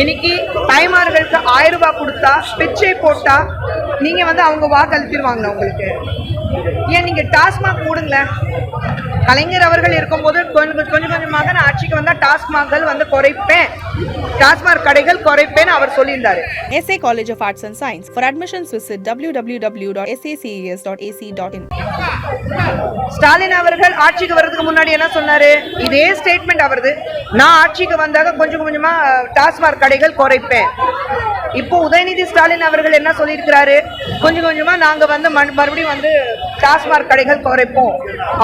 இன்னைக்கு தாய்மார்களுக்கு ஆயிரம் ரூபாய் கொடுத்தா பிச்சை போட்டா நீங்க வந்து அவங்க வாக்களித்திருவாங்களா உங்களுக்கு? ஏன் நீங்க டாஸ்மாக் மூடுங்களேன் கலைஞர் அவர்கள் இருக்கும்போது கொஞ்சம் கொஞ்சம் கொஞ்சமாக நான் ஆட்சிக்கு வந்தா டாஸ்மாக்கள் வந்து குறைப்பேன். டாஸ்மாக் கடைகள் குறைப்பேன் அவர் சொல்லியிருந்தாரு. Visit W W W dot SACS dot AC dot in Stalin அவர்கள் ஆட்சிக்கு வர்றதுக்கு முன்னாடி என்ன சொன்னாரு? இதே ஸ்டேட்மெண்ட் அவரது. நான் ஆட்சிக்கு வந்தாக கொஞ்சம் கொஞ்சமா டாஸ்மாக் கடைகள் குறைப்பேன். இப்போ உதயநிதி ஸ்டாலின் அவர்கள் என்ன சொல்லியிருக்கிறாரு? கொஞ்சம் கொஞ்சமா நாங்க வந்து மறுபடியும் வந்து டாஸ்மாக் கடைகள் குறைப்போம்.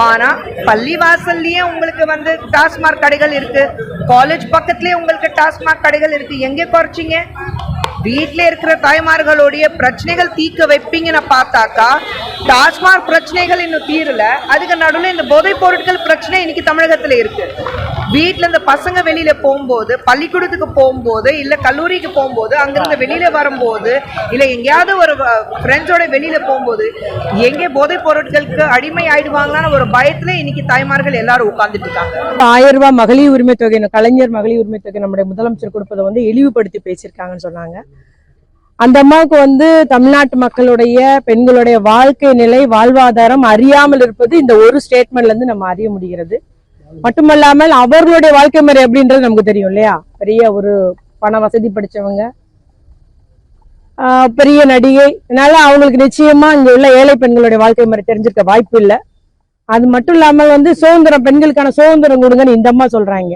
ஆனா பள்ளி வாசல்லயே உங்களுக்கு வந்து டாஸ்மாக் கடைகள் இருக்கு. காலேஜ் பக்கத்துலயே உங்களுக்கு டாஸ்மாக் கடைகள் இருக்கு. எங்கே குறைச்சிங்க? வீட்ல இருக்கிற தாய்மார்களுடைய பிரச்சனைகள் தீர்க்க வைப்பீங்கன்னு பார்த்தாக்கா டாஸ்மாக் பிரச்சனைகள் இன்னும் தீரல. அதுக்கு நடுவில் இந்த போதைப் பொருட்கள் பிரச்சனை இன்னைக்கு தமிழகத்துல இருக்கு. வீட்ல இந்த பசங்க வெளியில போகும்போது பள்ளிக்கூடத்துக்கு போகும்போது இல்லை கல்லூரிக்கு போகும்போது அங்கிருந்து வெளியில வரும்போது இல்லை எங்கேயாவது ஒரு ஃப்ரெண்ட்ஸோட வெளியில போகும்போது எங்கே போதைப் பொருட்களுக்கு அடிமை ஆயிடுவாங்களான்னு ஒரு பயத்துல இன்னைக்கு தாய்மார்கள் எல்லாரும் உட்கார்ந்துட்டு இருக்காங்க. ஆயிரம் ரூபாய் மகளிர் உரிமை தொகை கலைஞர் மகளிர் உரிமை தொகை நம்முடைய முதலமைச்சர் கொடுப்பதை வந்து இழிவுபடுத்தி பேசியிருக்காங்கன்னு சொன்னாங்க. அந்த அம்மாவுக்கு வந்து தமிழ்நாட்டு மக்களுடைய பெண்களுடைய வாழ்க்கை நிலை வாழ்வாதாரம் அறியாமல் இருப்பது இந்த ஒரு ஸ்டேட்மெண்ட்ல இருந்து நம்ம அறிய முடிகிறது. மட்டுமல்லாமல் அவர்களுடைய வாழ்க்கை முறை எப்படின்றது நமக்கு தெரியும் இல்லையா? பெரிய ஒரு பண வசதி படிச்சவங்க ஆஹ் பெரிய நடிகை. அதனால அவங்களுக்கு நிச்சயமா இங்க உள்ள ஏழை பெண்களுடைய வாழ்க்கை முறை தெரிஞ்சிருக்க வாய்ப்பு இல்லை. அது மட்டும் இல்லாமல் வந்து சுதந்திரம் பெண்களுக்கான சுதந்திரம் கொடுங்கன்னு இந்த அம்மா சொல்றாங்க.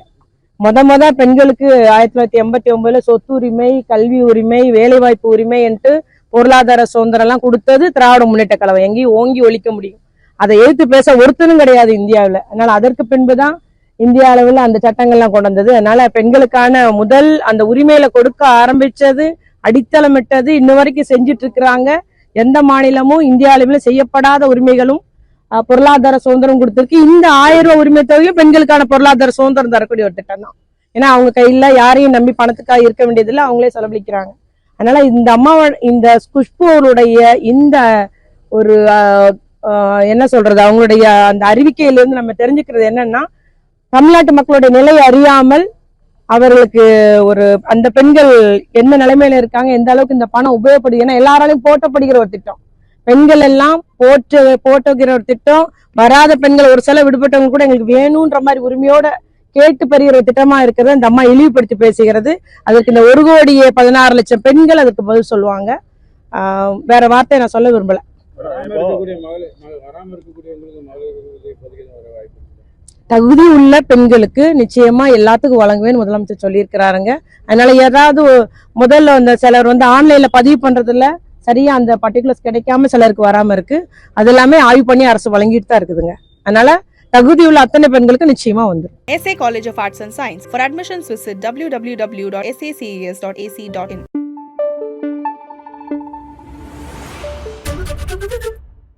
முத முத பெண்களுக்கு ஆயிரத்தி தொள்ளாயிரத்தி எண்பத்தி ஒன்பதுல சொத்து உரிமை கல்வி உரிமை வேலைவாய்ப்பு உரிமை என்று பொருளாதார சுதந்திரம் எல்லாம் கொடுத்தது திராவிட முன்னேற்ற கழகம். எங்கேயும் ஓங்கி ஒழிக்க முடியும். அதை எதிர்த்து பேச ஒருத்தனும் கிடையாது இந்தியாவில். அதனால அதற்கு பின்புதான் இந்திய அளவில் அந்த சட்டங்கள்லாம் கொண்டு வந்தது. அதனால பெண்களுக்கான முதல் அந்த உரிமையில கொடுக்க ஆரம்பிச்சது அடித்தளமிட்டது இன்ன வரைக்கும் செஞ்சுட்டு இருக்கிறாங்க. எந்த மாநிலமும் இந்திய அளவில் செய்யப்படாத உரிமைகளும் பொருளாதார சுதந்திரம் கொடுத்துருக்கு இந்த ஆயிரம் ரூபாய் உரிமை தொகையும் பெண்களுக்கான பொருளாதார சுதந்திரம் தரக்கூடிய ஒரு திட்டம் தான். ஏன்னா அவங்க கையில யாரையும் நம்பி பணத்துக்காக இருக்க வேண்டியதில்லை அவங்களே செலவழிக்கிறாங்க. அதனால இந்த அம்மாவோட இந்த குஷ்பு இந்த ஒரு அஹ், என்ன சொல்றது அவங்களுடைய அந்த அறிவிக்கையிலிருந்து நம்ம தெரிஞ்சுக்கிறது என்னன்னா தமிழ்நாட்டு மக்களுடைய நிலை அறியாமல் அவர்களுக்கு ஒரு அந்த பெண்கள் எந்த நிலைமையில இருக்காங்க எந்த அளவுக்கு இந்த பணம் உபயோகப்படுது ஏன்னா எல்லாராலையும் போட்டப்படுகிற ஒரு திட்டம். பெண்கள் எல்லாம் போட்டு போட்டுகிற ஒரு திட்டம் வராத பெண்கள் ஒரு சில விடுபட்டவங்க கூட எங்களுக்கு வேணும்ன்ற மாதிரி உரிமையோட கேட்டு பெறுகிற திட்டமா இருக்கிறது அந்த அம்மா இழிவுபடுத்தி பேசுகிறது. அதற்கு இந்த ஒரு கோடியே பதினாறு லட்சம் பெண்கள் அதற்கு பதில் சொல்லுவாங்க. ஆஹ் வேற வார்த்தை நான் சொல்ல விரும்பல. தகுதி உள்ள பெண்களுக்கு நிச்சயமா எல்லாத்துக்கும் வழங்குவேன்னு முதலமைச்சர் சொல்லியிருக்கிறாருங்க. அதனால ஏதாவது முதல்ல அந்த சிலர் வந்து ஆன்லைன்ல பதிவு பண்றதுல சரியா அந்த பர்டிகுலர்ஸ் கிடைக்காம சிலருக்கு வராம இருக்கு. அது எல்லாமே ஆய்வு பண்ணி அரசு வழங்கிட்டு தான் இருக்குதுங்க. அதனால தகுதி உள்ள அத்தனை பெண்களுக்கு நிச்சயமா வந்துடும் சிஸ்டபிள்யூ W W dot S ACS dot AC dot in